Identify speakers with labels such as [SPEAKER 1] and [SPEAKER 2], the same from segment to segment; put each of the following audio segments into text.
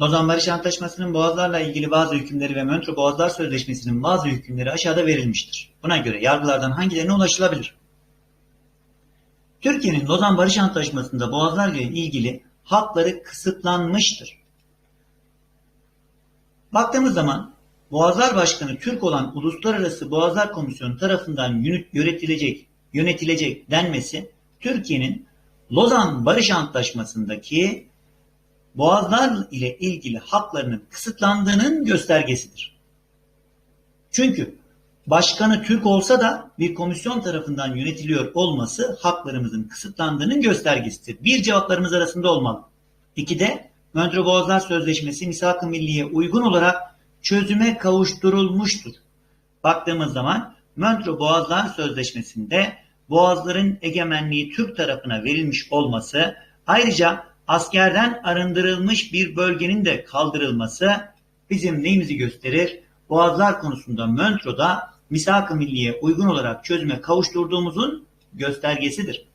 [SPEAKER 1] Lozan Barış Antlaşması'nın boğazlarla ilgili bazı hükümleri ve Montreux Boğazlar Sözleşmesi'nin bazı hükümleri aşağıda verilmiştir. Buna göre yargılardan hangilerine ulaşılabilir? Türkiye'nin Lozan Barış Antlaşması'nda boğazlarla ilgili hakları kısıtlanmıştır. Baktığımız zaman Boğazlar Başkanı Türk olan Uluslararası Boğazlar Komisyonu tarafından yönetilecek, yönetilecek denmesi Türkiye'nin Lozan Barış Antlaşması'ndaki boğazlar ile ilgili haklarının kısıtlandığının göstergesidir. Çünkü başkanı Türk olsa da bir komisyon tarafından yönetiliyor olması haklarımızın kısıtlandığının göstergesidir. Bir cevaplarımız arasında olmalı. İki de Montreux Boğazlar Sözleşmesi misak-ı milliye uygun olarak çözüme kavuşturulmuştur. Baktığımız zaman Montreux Boğazlar Sözleşmesi'nde boğazların egemenliği Türk tarafına verilmiş olması ayrıca askerden arındırılmış bir bölgenin de kaldırılması bizim neyimizi gösterir? Boğazlar konusunda Montreux'da misak-ı milliye uygun olarak çözüme kavuşturduğumuzun göstergesidir.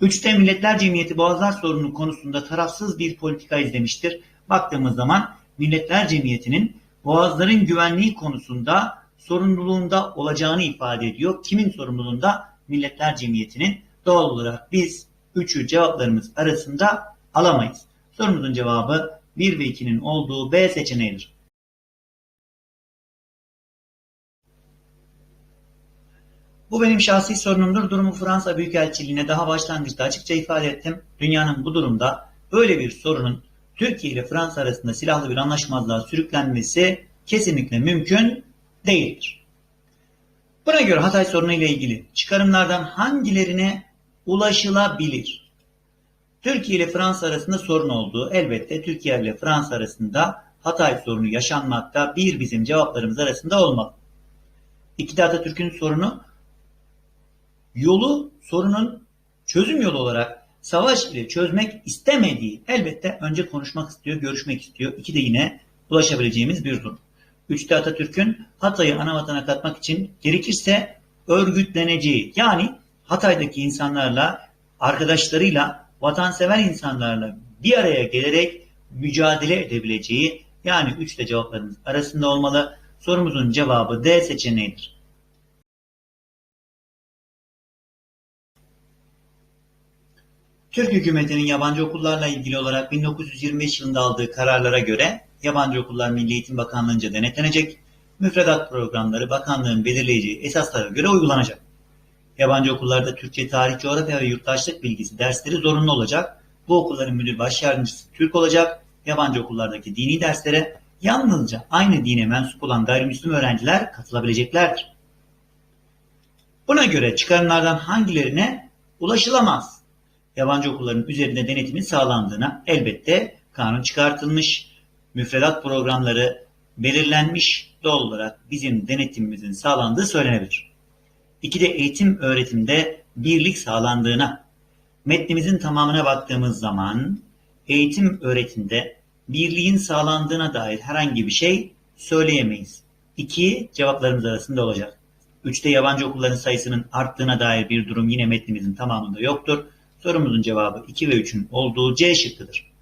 [SPEAKER 1] Üçte Milletler Cemiyeti Boğazlar sorunu konusunda tarafsız bir politika izlemiştir. Baktığımız zaman Milletler Cemiyeti'nin boğazların güvenliği konusunda sorumluluğunda olacağını ifade ediyor. Kimin sorumluluğunda? Milletler Cemiyeti'nin. Doğal olarak biz üçü cevaplarımız arasında alamayız. Sorumuzun cevabı 1 ve 2'nin olduğu B seçeneğidir. Bu benim şahsi sorunumdur. Durumu Fransa Büyükelçiliğine daha başlangıçta açıkça ifade ettim. Dünyanın bu durumda böyle bir sorunun Türkiye ile Fransa arasında silahlı bir anlaşmazlığa sürüklenmesi kesinlikle mümkün değildir. Buna göre Hatay sorunu ile ilgili çıkarımlardan hangilerine ulaşılabilir? Türkiye ile Fransa arasında sorun olduğu elbette Türkiye ile Fransa arasında Hatay sorunu yaşanmakta bir bizim cevaplarımız arasında olmalı. İki de Atatürk'ün sorunu yolu sorunun çözüm yolu olarak savaş ile çözmek istemediği elbette önce konuşmak istiyor, görüşmek istiyor. İki de yine ulaşabileceğimiz bir durum. Üçte Atatürk'ün Hatay'ı ana vatana katmak için gerekirse örgütleneceği yani Hatay'daki insanlarla, arkadaşlarıyla, vatansever insanlarla bir araya gelerek mücadele edebileceği yani üçte cevaplarımız arasında olmalı. Sorumuzun cevabı D seçeneğidir. Türk hükümetinin yabancı okullarla ilgili olarak 1925 yılında aldığı kararlara göre yabancı okullar Milli Eğitim Bakanlığı'nca denetlenecek, müfredat programları bakanlığın belirleyeceği esaslara göre uygulanacak. Yabancı okullarda Türkçe, tarih, coğrafya ve yurttaşlık bilgisi dersleri zorunlu olacak. Bu okulların müdür baş yardımcısı Türk olacak. Yabancı okullardaki dini derslere yalnızca aynı dine mensup olan gayrimüslim öğrenciler katılabileceklerdir. Buna göre çıkarımlardan hangilerine ulaşılamaz? Yabancı okulların üzerinde denetimin sağlandığına elbette kanun çıkartılmış, müfredat programları belirlenmiş doğal olarak bizim denetimimizin sağlandığı söylenebilir. İki de eğitim öğretimde birlik sağlandığına, metnimizin tamamına baktığımız zaman eğitim öğretimde birliğin sağlandığına dair herhangi bir şey söyleyemeyiz. İki cevaplarımız arasında olacak. Üçte yabancı okulların sayısının arttığına dair bir durum yine metnimizin tamamında yoktur. Sorumuzun cevabı 2 ve 3'ün olduğu C şıkkıdır.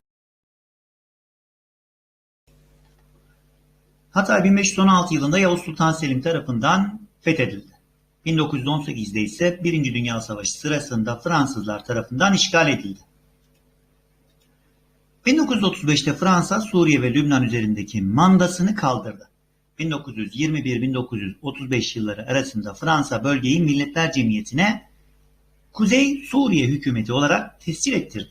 [SPEAKER 1] Hatay 1516 yılında Yavuz Sultan Selim tarafından fethedildi. 1918'de ise Birinci Dünya Savaşı sırasında Fransızlar tarafından işgal edildi. 1935'te Fransa Suriye ve Lübnan üzerindeki mandasını kaldırdı. 1921-1935 yılları arasında Fransa bölgeyi Milletler Cemiyeti'ne Kuzey Suriye hükümeti olarak tescil ettirdi.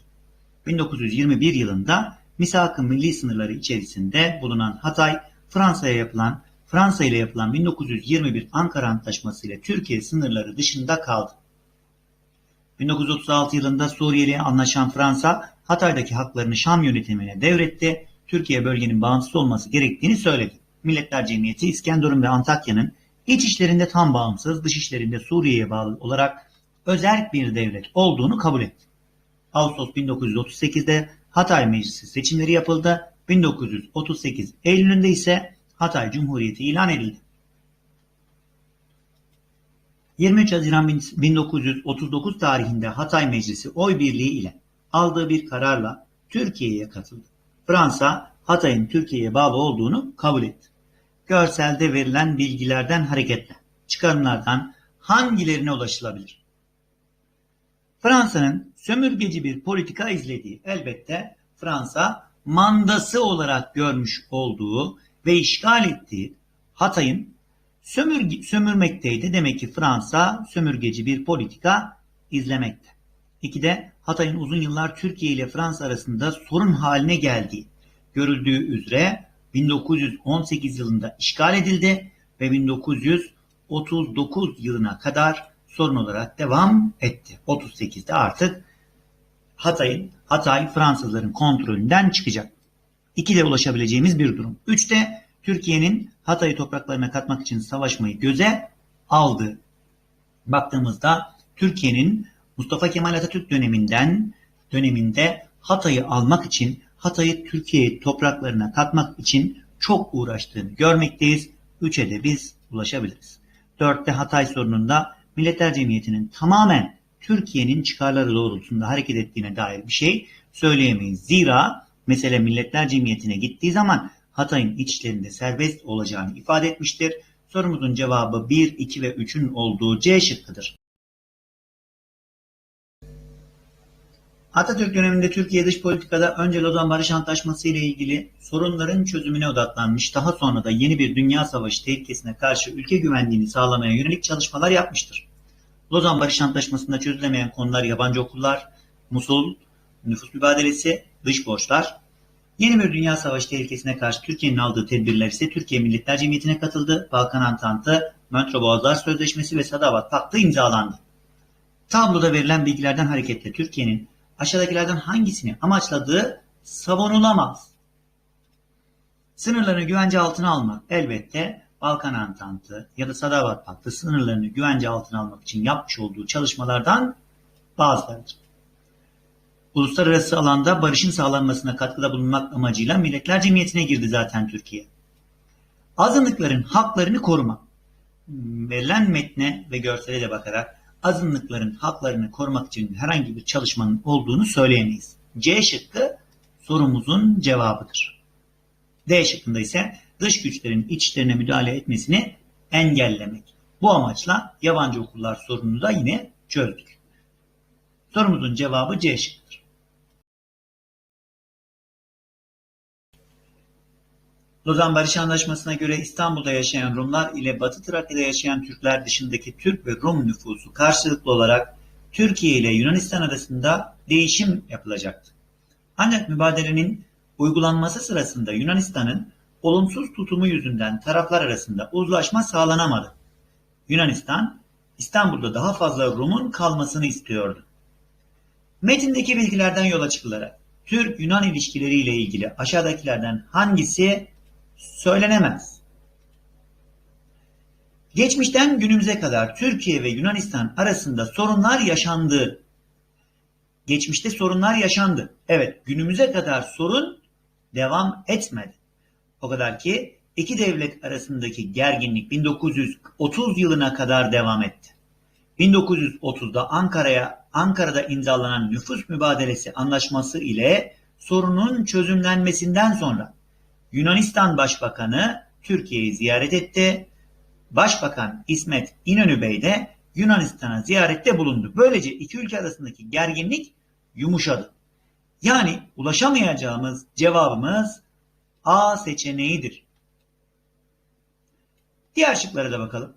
[SPEAKER 1] 1921 yılında misak-ı milli sınırları içerisinde bulunan Hatay, Fransa'ya yapılan Fransa ile yapılan 1921 Ankara Antlaşması ile Türkiye sınırları dışında kaldı. 1936 yılında Suriye ile anlaşan Fransa, Hatay'daki haklarını Şam yönetimine devretti, Türkiye bölgenin bağımsız olması gerektiğini söyledi. Milletler Cemiyeti İskenderun ve Antakya'nın iç işlerinde tam bağımsız, dış işlerinde Suriye'ye bağlı olarak özerk bir devlet olduğunu kabul etti. Ağustos 1938'de Hatay Meclisi seçimleri yapıldı. 1938 Eylül'ünde ise Hatay Cumhuriyeti ilan edildi. 23 Haziran 1939 tarihinde Hatay Meclisi oy birliği ile aldığı bir kararla Türkiye'ye katıldı. Fransa Hatay'ın Türkiye'ye bağlı olduğunu kabul etti. Görselde verilen bilgilerden hareketle çıkarımlardan hangilerine ulaşılabilir? Fransa'nın sömürgeci bir politika izlediği elbette Fransa mandası olarak görmüş olduğu ve işgal ettiği Hatay'ın sömürge, sömürmekteydi. Demek ki Fransa sömürgeci bir politika izlemekte. İki de Hatay'ın uzun yıllar Türkiye ile Fransa arasında sorun haline geldiği görüldüğü üzere 1918 yılında işgal edildi ve 1939 yılına kadar sorun olarak devam etti. 38'de artık Hatay'ın Hatay Fransızların kontrolünden çıkacak. İki de ulaşabileceğimiz bir durum. Üçte Türkiye'nin Hatay'ı topraklarına katmak için savaşmayı göze aldı. Baktığımızda Türkiye'nin Mustafa Kemal Atatürk döneminden döneminde Hatay'ı almak için Hatay'ı Türkiye topraklarına katmak için çok uğraştığını görmekteyiz. Üçe de biz ulaşabiliriz. Dörtte Hatay sorununda Milletler Cemiyeti'nin tamamen Türkiye'nin çıkarları doğrultusunda hareket ettiğine dair bir şey söyleyemeyiz. Zira mesele Milletler Cemiyeti'ne gittiği zaman Hatay'ın içlerinde serbest olacağını ifade etmiştir. Sorumuzun cevabı 1, 2 ve 3'ün olduğu C şıkkıdır. Atatürk döneminde Türkiye dış politikada önce Lozan Barış Antlaşması ile ilgili sorunların çözümüne odaklanmış, daha sonra da yeni bir dünya savaşı tehlikesine karşı ülke güvenliğini sağlamaya yönelik çalışmalar yapmıştır. Lozan Barış Antlaşması'nda çözülemeyen konular yabancı okullar, Musul, nüfus mübadelesi, dış borçlar. Yeni bir dünya savaşı tehlikesine karşı Türkiye'nin aldığı tedbirler ise Türkiye Milletler Cemiyeti'ne katıldı, Balkan Antantı, Montreux Boğazlar Sözleşmesi ve Sadavat Paktı imzalandı. Tabloda verilen bilgilerden hareketle Türkiye'nin aşağıdakilerden hangisini amaçladığı savunulamaz. Sınırlarını güvence altına almak elbette Balkan Antantı ya da Sadavat Paktı sınırlarını güvence altına almak için yapmış olduğu çalışmalardan bazılarıdır. Uluslararası alanda barışın sağlanmasına katkıda bulunmak amacıyla Milletler Cemiyeti'ne girdi zaten Türkiye. Azınlıkların haklarını korumak. Verilen metne ve görsele de bakarak azınlıkların haklarını korumak için herhangi bir çalışmanın olduğunu söyleyemeyiz. C şıkkı sorumuzun cevabıdır. D şıkkında ise dış güçlerin içlerine müdahale etmesini engellemek. Bu amaçla yabancı okullar sorununu da yine çözdük. Sorumuzun cevabı C şıkkıdır. Lozan Barış Anlaşması'na göre İstanbul'da yaşayan Rumlar ile Batı Trakya'da yaşayan Türkler dışındaki Türk ve Rum nüfusu karşılıklı olarak Türkiye ile Yunanistan arasında değişim yapılacaktı. Ancak mübadelenin uygulanması sırasında Yunanistan'ın olumsuz tutumu yüzünden taraflar arasında uzlaşma sağlanamadı. Yunanistan, İstanbul'da daha fazla Rum'un kalmasını istiyordu. Metindeki bilgilerden yola çıkılarak Türk-Yunan ilişkileriyle ilgili aşağıdakilerden hangisi söylenemez? Geçmişten günümüze kadar Türkiye ve Yunanistan arasında sorunlar yaşandı. Geçmişte sorunlar yaşandı. Evet, günümüze kadar sorun devam etmedi. O kadar ki iki devlet arasındaki gerginlik 1930 yılına kadar devam etti. 1930'da Ankara'ya Ankara'da imzalanan nüfus mübadelesi anlaşması ile sorunun çözümlenmesinden sonra Yunanistan Başbakanı Türkiye'yi ziyaret etti. Başbakan İsmet İnönü Bey de Yunanistan'a ziyarette bulundu. Böylece iki ülke arasındaki gerginlik yumuşadı. Yani ulaşamayacağımız cevabımız A seçeneğidir. Diğer şıklara da bakalım.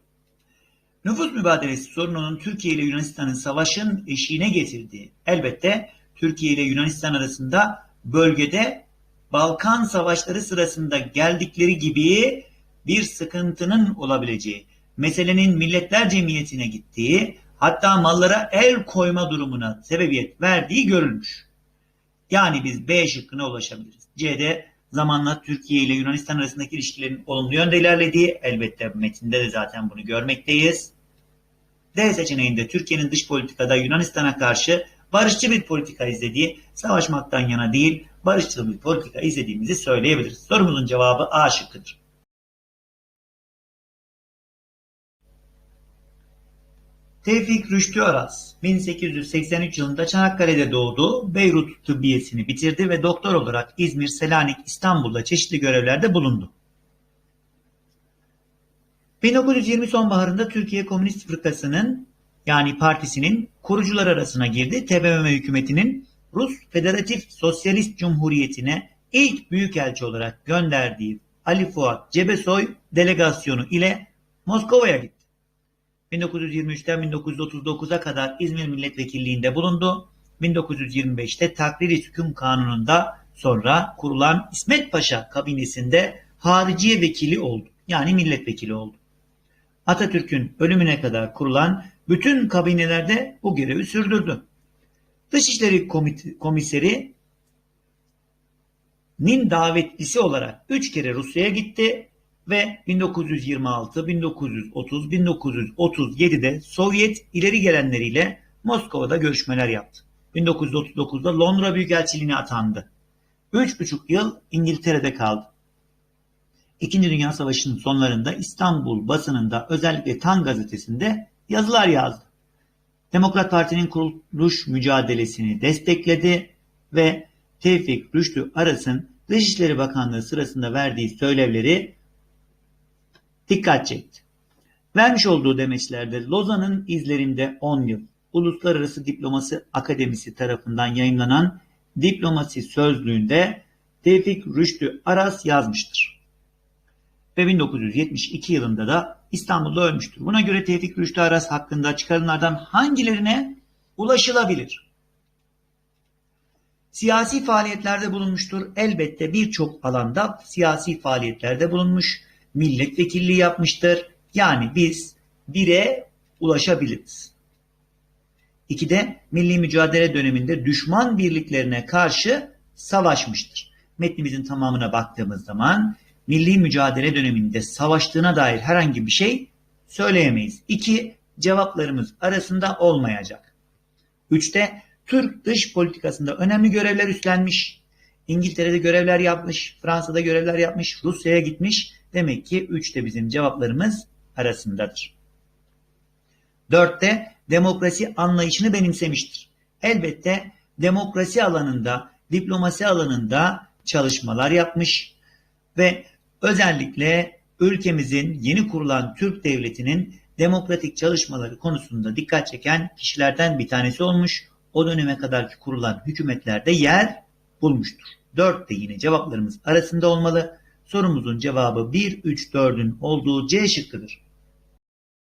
[SPEAKER 1] Nüfus mübadelesi sorununun Türkiye ile Yunanistan'ın savaşın eşiğine getirdiği, elbette Türkiye ile Yunanistan arasında bölgede Balkan savaşları sırasında geldikleri gibi bir sıkıntının olabileceği, meselenin Milletler Cemiyeti'ne gittiği, hatta mallara el koyma durumuna sebebiyet verdiği görülmüş. Yani biz B şıkkına ulaşabiliriz. C'de zamanla Türkiye ile Yunanistan arasındaki ilişkilerin olumlu yönde ilerlediği, elbette metinde de zaten bunu görmekteyiz. D seçeneğinde Türkiye'nin dış politikada Yunanistan'a karşı barışçı bir politika izlediği, savaşmaktan yana değil, barışçıl bir politika izlediğimizi söyleyebiliriz. Sorumuzun cevabı A şıkkıdır. Tevfik Rüştü Aras 1883 yılında Çanakkale'de doğdu. Beyrut Tıbbiyesini bitirdi ve doktor olarak İzmir, Selanik, İstanbul'da çeşitli görevlerde bulundu. 1920 sonbaharında Türkiye Komünist Fırkası'nın yani partisinin kurucular arasına girdi. TBMM hükümetinin Rus Federatif Sosyalist Cumhuriyeti'ne ilk büyükelçi olarak gönderdiği Ali Fuat Cebesoy delegasyonu ile Moskova'ya gitti. 1923'ten 1939'a kadar İzmir Milletvekilliğinde bulundu. 1925'te Takriri Hüküm Kanunu'nda sonra kurulan İsmet Paşa kabinesinde hariciye vekili oldu. Yani milletvekili oldu. Atatürk'ün ölümüne kadar kurulan bütün kabinelerde bu görevi sürdürdü. Dışişleri Komiseri nin davetlisi olarak 3 kere Rusya'ya gitti ve 1926, 1930, 1937'de Sovyet ileri gelenleriyle Moskova'da görüşmeler yaptı. 1939'da Londra Büyükelçiliğine atandı. 3,5 yıl İngiltere'de kaldı. İkinci Dünya Savaşı'nın sonlarında İstanbul basınında özellikle Tan gazetesinde yazılar yazdı. Demokrat Parti'nin kuruluş mücadelesini destekledi ve Tevfik Rüştü Aras'ın Dışişleri Bakanlığı sırasında verdiği söylevleri dikkat çekti. Vermiş olduğu demeçlerde Lozan'ın izlerinde 10 yıl Uluslararası Diplomasi Akademisi tarafından yayınlanan Diplomasi Sözlüğü'nde Tevfik Rüştü Aras yazmıştır. Ve 1972 yılında da İstanbul'da ölmüştür. Buna göre Tevfik Rüştü Aras hakkında çıkarımlardan hangilerine ulaşılabilir? Siyasi faaliyetlerde bulunmuştur. Elbette birçok alanda siyasi faaliyetlerde bulunmuş. Milletvekilliği yapmıştır. Yani biz bire ulaşabiliriz. İkide milli mücadele döneminde düşman birliklerine karşı savaşmıştır. Metnimizin tamamına baktığımız zaman milli mücadele döneminde savaştığına dair herhangi bir şey söyleyemeyiz. İki, cevaplarımız arasında olmayacak. Üçte, Türk dış politikasında önemli görevler üstlenmiş. İngiltere'de görevler yapmış, Fransa'da görevler yapmış, Rusya'ya gitmiş. Demek ki üçte bizim cevaplarımız arasındadır. Dörtte, demokrasi anlayışını benimsemiştir. Elbette demokrasi alanında, diplomasi alanında çalışmalar yapmış ve özellikle ülkemizin yeni kurulan Türk Devleti'nin demokratik çalışmaları konusunda dikkat çeken kişilerden bir tanesi olmuş. O döneme kadarki kurulan hükümetlerde yer bulmuştur. 4 de yine cevaplarımız arasında olmalı. Sorumuzun cevabı 1, 3, 4'ün olduğu C şıkkıdır.